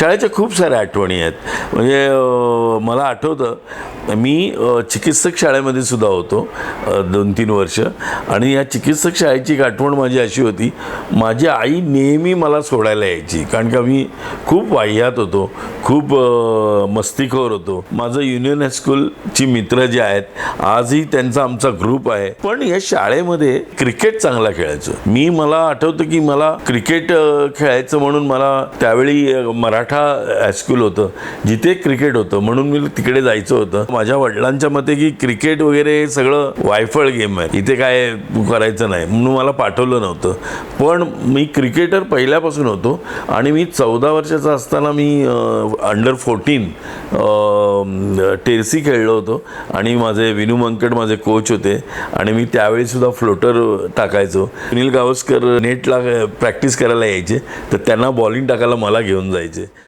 शाळेच्या खूप साऱ्या आठवणी आहेत. म्हणजे मला आठवतं मी चिकित्सक शाळेमध्ये सुद्धा होतो दोन तीन वर्ष. आणि या चिकित्सक शाळेची एक आठवण माझी अशी होती माझी आई नेहमी मला सोडायला यायची. कारण का मी खूप वाह्यात होतो खूप मस्तीखोर होतो. माझं युनियन हायस्कूलची मित्र जे आहेत आजही त्यांचा आमचा ग्रुप आहे. पण या शाळेमध्ये क्रिकेट चांगला खेळायचो. मी मला आठवतं की मला क्रिकेट खेळायचं म्हणून मला त्यावेळी मराठी मराठा हायस्कूल होतं जिथे क्रिकेट होतं म्हणून मी तिकडे जायचं होतं. माझ्या वडिलांच्या मते की क्रिकेट वगैरे हे सगळं वायफळ गेम आहे. इथे काय करायचं नाही म्हणून मला पाठवलं नव्हतं. पण मी क्रिकेटर पहिल्यापासून होतो आणि मी चौदा वर्षाचा असताना मी अंडर फोर्टीन टेरसी खेळलो होतो. आणि माझे विनू मंकड माझे कोच होते. आणि मी त्यावेळीसुद्धा फ्लोटर टाकायचो. सुनील गावस्कर नेटला प्रॅक्टिस करायला यायचे. तर त्यांना बॉलिंग टाकायला मला घेऊन जायचे.